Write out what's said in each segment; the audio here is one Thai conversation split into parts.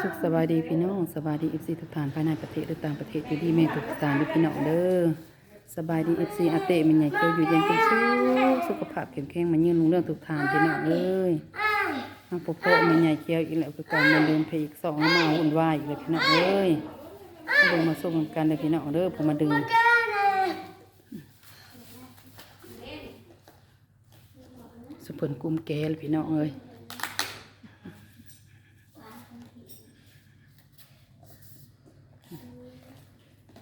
สุขสบายดีพี่น้องสบายดีเอฟซีทุกท่านภายในประเทศหรือต่างประเทศอยู่ดีแม่ทุกท่านพี่น้องเด้อสบายดีเอฟซีอาเต้มันใหญ่เกียวอยู่เย็นเป็นสุขสุขภาพแข็งแรงมายืนลุงเรื่องทุกท่านพี่น้องเอ้ยมาพบพ่อมันใหญ่เกียวอีกแล้วคือการมาเดินเพลอีกสองมาวุ่นวายอีกแล้วพี่น้องเอ้ยเดินมาสู้กันเลยพี่น้องเด้อผมมาดึงสุพรรณกุมแกลพี่น้องเอ้ย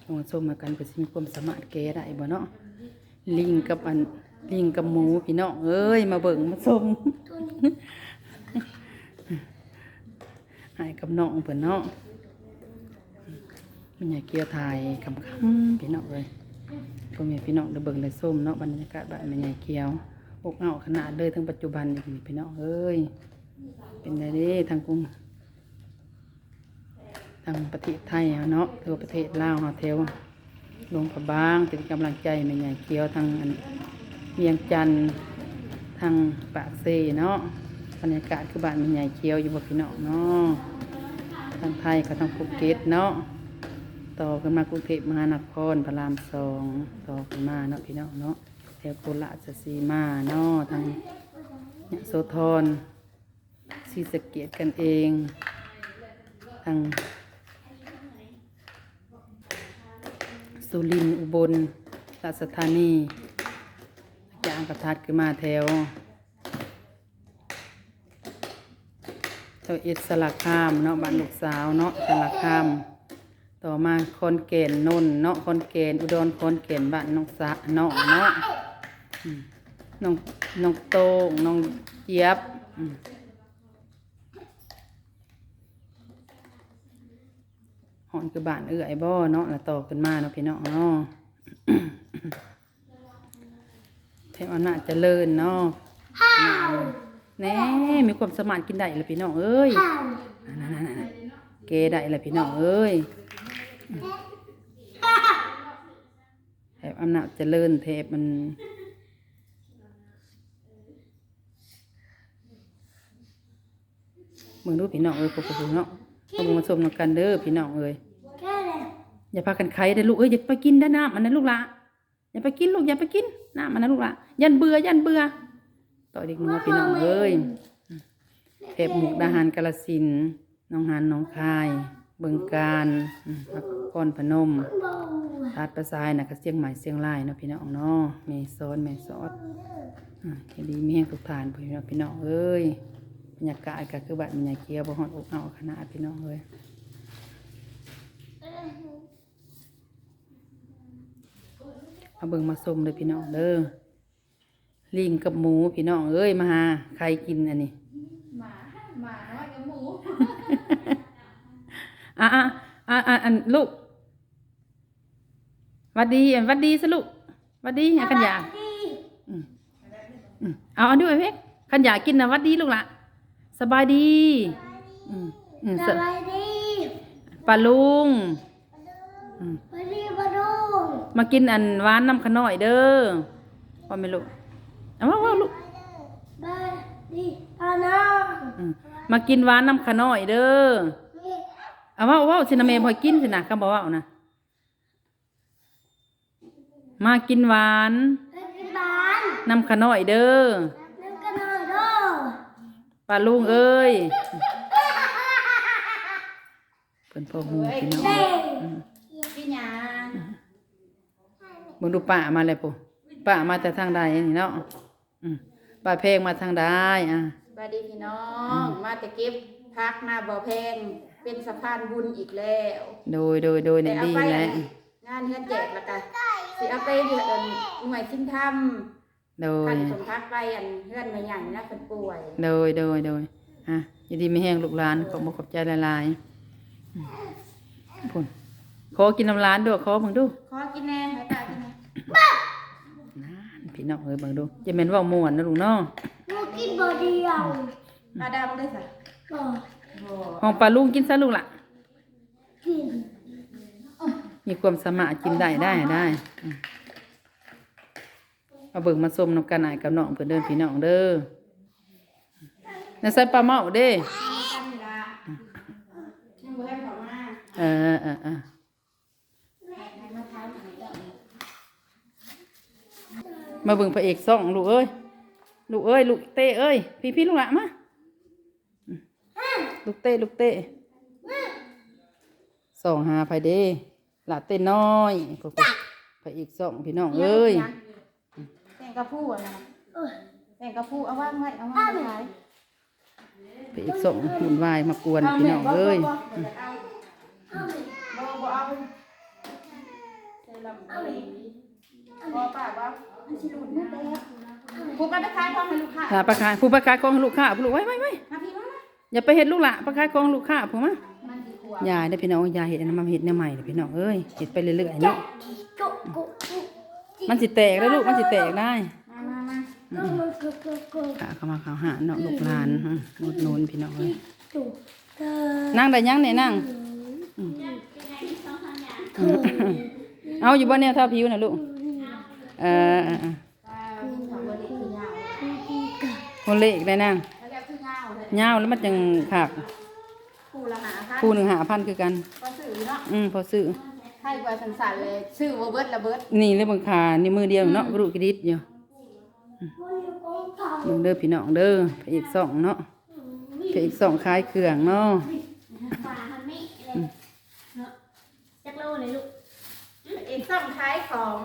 ลองส้มมากันเพื่อสิมีความสามารถแก้ได้บ่เนาะลิงกับอันลิงกับหมูพี่น้องเอ้ยมาเบิ่งมาส้มให้กับน้องเพิ่นเนาะมันอยากเกี่ยวถ่ายคำคำๆพี่น้องเลยพ่อแม่พี่น้องได้เบิ่งได้ส้มเนาะบรรยากาศบ้านมันใหญ่เกี่ยวอกเอาขนาดเลยทั้งปัจจุบันนี่พี่น้องเอ้ยเป็นไงเด้ทางกรุงทางประเทศไทยเนาะเทวประเทศลาวเฮาเทวลงพระบางเป็นกำลังใจม่ใหญ่เกียวทางเวียงจันทน์ทางปากเซเนาะบรรยากาศคือบ้านม่ใหญ่เกียวอยู่บ่พี่น้องเนาะทางไทยก็ทางภูเก็ตเนาะต่อกันมากรุงเทพมหานครพระรามสองต่อกันมาเนาะพี่น้องเนาะแถวโคราชสีมาเนาะทางยโสธรศรีสะเกษกันเองทาง สุรินอุบลราชธานีจางกระทัดขึ้นมาแถวแถวอิสระคามเนาะบ้านลูกสาวเนาะสระคามต่อมาคอนเกนนนเนาะคอนเกนอุดรคอนเกนบ้านน้องสะเนาะเนาะน้องน้องโตงน้องเจี๊ยบอืม หอนคือบ้านเอื้อยบ่เนาะแล้วต่อขึ้นมาเนาะพี่น้องเนาะเทวนาถเจริญเนาะแน่มีความสมารถกินได้เลยพี่น้องเอ้ยนั่นเกได้เลยพี่น้องเอ้ยแถบอำนาจเจริญเทปมันมึงดูพี่น้องเอ้ยพวกกูเนาะ เอามึงมาชมนำกันเด้อพี่น้องเอ้ยอย่าพากันไข้เด้อลูกเอ้ยอย่าไปกินเด้อน้ำมันนะลูกละอย่าไปกินลูกอย่าไปกินน้ำมันนะลูกละยันเบื่อยันเบื่อต่อเด็กน้อยพี่น้องเอ้ยเทพหมุกดาหารกาลสินธุ์น้องหานน้องคายเบิงการอืมนครพนมทาดประสายนะก็เสียงใหม่เสียงลายเนาะพี่น้องเนาะแม่ซ้อนแม่ซอดอ่าแค่ดีมีแห้งทุกทานพี่น้องพี่น้องเอ้ย บรรยากาศก็คือบ้านมันใหญ่เกียวบ่ฮอดอกเอาขนาดพี่น้องเลยมาเบิ่งมาส้มเลยพี่น้องเด้อลิงกับหมูพี่น้องเอ้ยมาหาใครกินอันนี้หมาหมาน้อยกับหมูอะอะอะอะอันลูกหวัดดีอันหวัดดีสลูกหวัดดีให้ขันยาอืมอืมเอาอันด้วยเพ่ขันยากินนะหวัดดีลูกละ สบายดี อืมอืมสสวัสดีปลาลุงอืมสวัสดีปะลุงมากินอันหวานน้ำขะน้อยเด้อว่าไม่ลูกเอาว่าว่าลูกสวัสดีปาน้องอืมมากินหวานน้ำขะน้อยเด้อเอาว่าว่าสินะเมย์พอยกินสินะคำบอกว่าเอานะมากินหวานสวัสดีบ้านน้ำขะน้อยเด้อ นึกกันหน่อยเด้อ ปลาลุงเอ้ยเพิ่นพ่อหูพี่น้องเด้อืมพี่หยามึงดูป่ามาเลยปู่ป่ามาแต่ทางใดนี่เนาะอืมป่าเพลงมาทางใดอะ สวัสดีพี่น้อง มาแต่เก็บพักมาบ่อแพง เป็นสะพานบุญอีกแล้วโดยโดยโดยในแต่เอาดีไปแหละงานเฮือนแจกแล้วกันสิเอาไปเดือนหน่วยสิ้นธรรม โดพัยนสมพักไปอันเฮือนมาใหญ่นะคนป่วย โดย โดย โดยอะยินดีไม่แห้งลูกหลานขอบมขอบใจละลายๆอืมพุ่นขอกินน้ำร้านด้วยขอเบิ่งดูขอกินแน่ให้ตากินแน่นั่นพี่น้องเอ้ยเบิ่งดูจะเป็นเว่าม่วนนะลูกเนาะหนูกินบอเดียวปลาดำด้วยสิบ่โอ้ของปลาลุงกินซะลูกล่ะ กินมีความสามารถกินได้ได้ได้อืม เอาเบิ่งมาส้มน้ำกันหน่ายกับน้องเพื่อนเดินพี่น้องเด้อน่ะใส่ปลาเมาเด้กันนี่ละอเออเออให้มาทานอันนี้แล้วมาเบิ่งพระเอกซ่องลูกเอ้ย ลูกเอ้ย ลูกเต้เอ้ย พี่พี่ลูกหละมา ลูกเต้ลูกเต้สองหาไผเด้หละเต้น้อยพวกพระเอกซ่องพี่น้องเอ้ยแตง กระพู้อะนะเออแตงกระพู้เอาว่างไว้เอาว่างไว้ขายพระเอกซ่องหุ่นวายมากวนพี่น้องเอ้ยบ่บ่บ่บ่เอาเซรั่มบ่ป้าบ่มันสิหลุดมือแล้วผู้ก็ไปขายของให้ลูกค้าถ้าประกาศผู้ประกาศของลูกค้าผู้ลูกไว้ไว้ไว้มาพี่มามาอย่าไปเห็ดลูกหละประกาศของลูกค้าผมมามันสิขัวยายได้อพี่น้องยายเห็ดอันนั้นมาเห็ดแนวใหม่เลยพี่น้องเอ้ยเห็ดไปเรื่อยๆเนาะกุ๊กกุ๊กกุ๊ก มันสิแตกได้อลูกมันสิแตกได้ มามามากุ๊กกุ๊กกุ๊กกุ๊กค่ะเข้ามาเข้าหาเนาะลูกหลานอืมนุดนูนพี่น้องเอ้ยกุ๊กเธอนั่งได้ยังเนี่ยนั่ง เอาอยู่บนแนวท่าผิวนะลูก เออเออเอออ่าผู้เขาบ่ได้คือยาวคนเล็กได้นั่งแล้วก็คือยาวเลยยาวแล้วมันจังขากคู่ละหาพันคู่หนึ่งหาพันคือกัน ก็ซื้อเนาะ อืมพอซื้อ ใครกว่าสันๆเลยซื้อบ่เบิดละเบิดนี่เลยบางขานี่มือเดียวเนาะกระดูกกระดิดอยู่มันอยู่กองเก่าเบิ่งเด้อพี่น้องเด้อพระเอกสองเนาะพระเอกสองคล้ายเครื่องเนาะฝาทำไม่เลยเนาะจักโลเลยลูกเอกซ่อมขายของ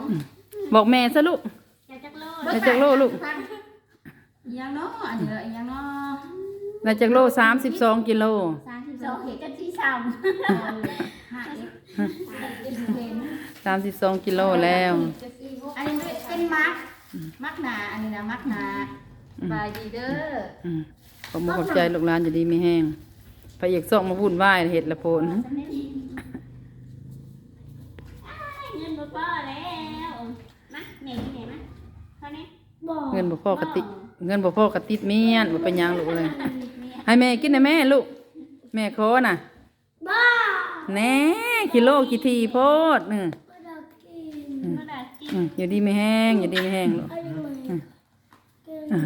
บอกแม่ซะลูกจักจักโลได้จักโลลูกอีหยังเนาะอันนี้ละอีหยังเนาะได้จากโลสามสิบสองกิโลสามสิบสสอองงเห็ดกันที่สา สามสิบสองกิโลแล้ว อันนี้เป็นมักมักหนาอันนี้นะมักหนาบายดีเด้ออืมขอบคุณขอบใจลูกหลานจะดีไม่แห้งพระเอกสองมาพูดไหว้เห็ดละโพนเงินบ่พอแล้วมาแม่ที่ไหนมาเท่านี้บ่เงินบ่พ่อกะติเงินบ่พ่อกะติดเมียนบ่เป็นหยังลูกเลย ให้แม่กินนะแม่ลูก แม่ขอน่ะบ้าแหน่ กิโลกี่ทีโพดเออบ่ได้กินบ่ได้กินอืมอย่าดีไม่แห้งอย่าดีไม่แห้งลูกอะไรมาอ่า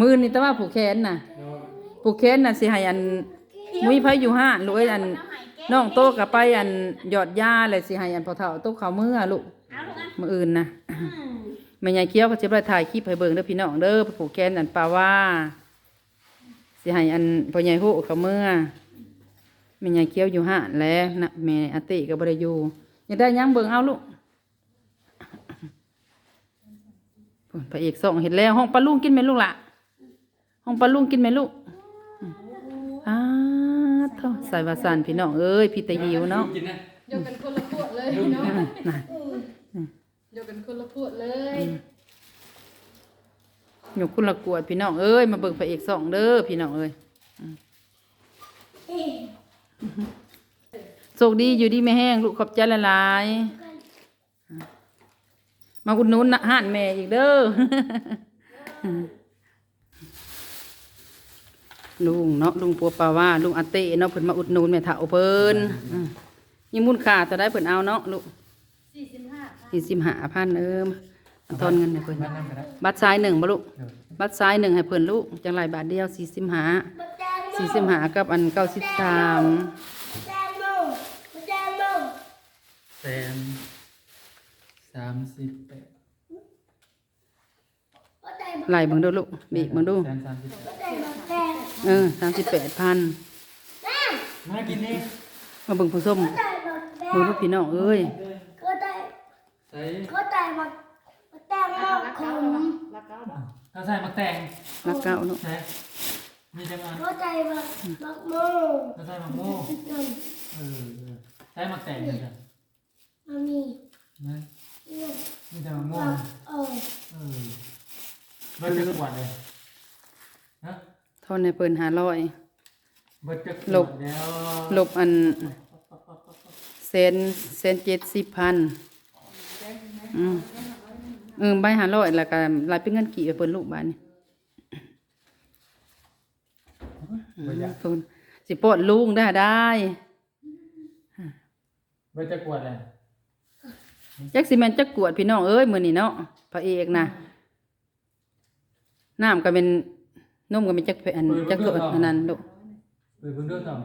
มือนี่แต่ว่าผูกแขนน่ะ ผูกแขนน่ะสิให้อันมุ้ยไผอยู่ห้านลูกเอ้ยอันน้องโตกับไปอันหยอดยาเลยสิให้อันพอเฒ่าโตเขามือลูกเอาลูกอะมื้ออื่นน่ะอืมแม่ยายเคี้ยวก็สิบ่ได้ถ่ายคลิปให้เบิ่งเด้อพี่น้องเด้อผูกแขนอันปาว่าสิให้อันพ่อใหญ่ฮู้เขามือ แม่ยายเคี้ยวอยู่ห้านแล้วนะแม่อาติก็บ่ได้อยู่อยากได้หยังเบิ่งเอาลูกพุ่นพระเอกส่งเห็นแล้ว ห้องปลาลุงกินไหมลูกล่ะ ห้องปลาลุงกินไหมลูกอืมอ้าเท่าใส่วาสันพี่น้องเอ้ยพี่ตะหิวเนาะกินนะเดียวกันคนละพวกเลยเนาะน่ะเดียวกันคนละพวกเลยหยกคุณละกวดพี่น้องเอ้ยมาเบิ่งพระเอกส่องเด้อพี่น้องเอ้ยอืม โชคดีอยู่ดีไม่แห้งลูกขอบใจละลายๆมาอุดหนุนนะห้านแม่อีกเด้อลุงเนาะลุงปัวปาว่าลุงอาเต้เนาะเพิ่นมาอุดหนุนแม่เฒ่าเพิ่นอืมนี่มูลค่าจะได้เพิ่นเอาเนาะลูกสี่สิบห้าสี่สิบห้าพันเอิมทอนเงินให้เพิ่นมันนั่งก็ได้บัตรซ้ายหนึ่งบ่ลูกเดี๋ยวบัตรซ้ายหนึ่งให้เพิ่นลูกจังไรบาทเดียวสี่สิบห้าบ่แตงโม สี่สิบหากับอันเก้าสิบสามแสนสามสิบแปดบ่แตงไล่เบิ่งดูลูกบีบเบิ่งดู แสนสามสิบแปดเออสามสิบแปดพันมากินนี่มาเบิ่งผู้ส้มเบิ่งลูกพี่น้องเอ้ยก็ได้ใส่ก็ได้บ่บ่แตงมรักขเก้ามรักเก้าบ่ถ้าใส่มักแตงรักเก้าเนาะใส่ มีจังอะก็ได้บ่บักโมถ้าใส่มักโม่นั่นเออเออใส่มักแตงเลยจ้ะมันมีนะนี่มีแต่มักโม่บักเออเออเบิดจะขวดเลยฮะทอนให้เพิ่นห้าร้อยเบิดจะขลวบดแล้วลบอันเซนเซนเจ็ดสิบพันอืมเออใบห้าร้อยแล้วก็รายเป็นเงินกี่ไปเพิ่นลูกบ้านนี่ เบิดจะเพิ่นสิปอดลุงได้ได้เบิดจะขวดเลยจักสิแม่นจักกวดพี่น้องเอ้ยมื้อนี้เนาะพระเอกนะน้ำก็เป็นนมก็เป็นจักแผ่นจักโลอันนั้นลูกเปิดเพิ่งเรื่องต่อ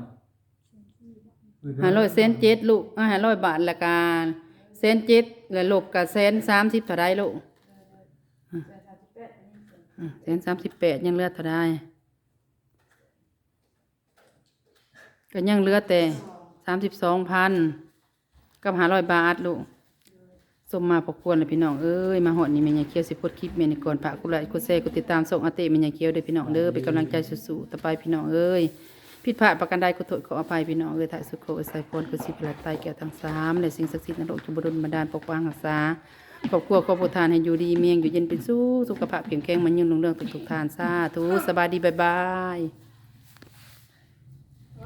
ห้าร้อยเซนเจ็ดลูกอ่าห้าร้อยบาทละกันเซนเจ็ดแล้วลบกับเซนสามสิบเท่าไรลูกอะอะเซนสามสิบแปดยังเหลือเท่าไร ก็ยังเหลือแต่สามสิบสองพันกับหาร้อยบาทลูกสมมาพอควรเลยพี่น้องเอ้ยมาหอดนี่แม่ยาเคียวสิพดคลิปเมยนก่อนพระกุไลกุเซกุติดตามส่งอาเตแม่ยาเคียวเด้อพี่น้องเด้อเป็นกำลังใจสู้ๆต่อไปพี่น้องเอ้ยผิดพลาดประการใดก็โทษขออภัยพี่น้องเอ้ยถ่ายสุขโขอใส่พรคือสิพลัดไตแก่ทั้งสามและสิ่งศักดิ์สิทธิ์นโลกจุบรุนบันดาลปกปังรักษาครอบครัวครอบครัวทานให้อยู่ดีเมียงอยู่เย็นเป็นสู้สุขภาพเข้มแข็งมันยืนลงเรื่องทุกๆทานสาธุสบายดีบายบาย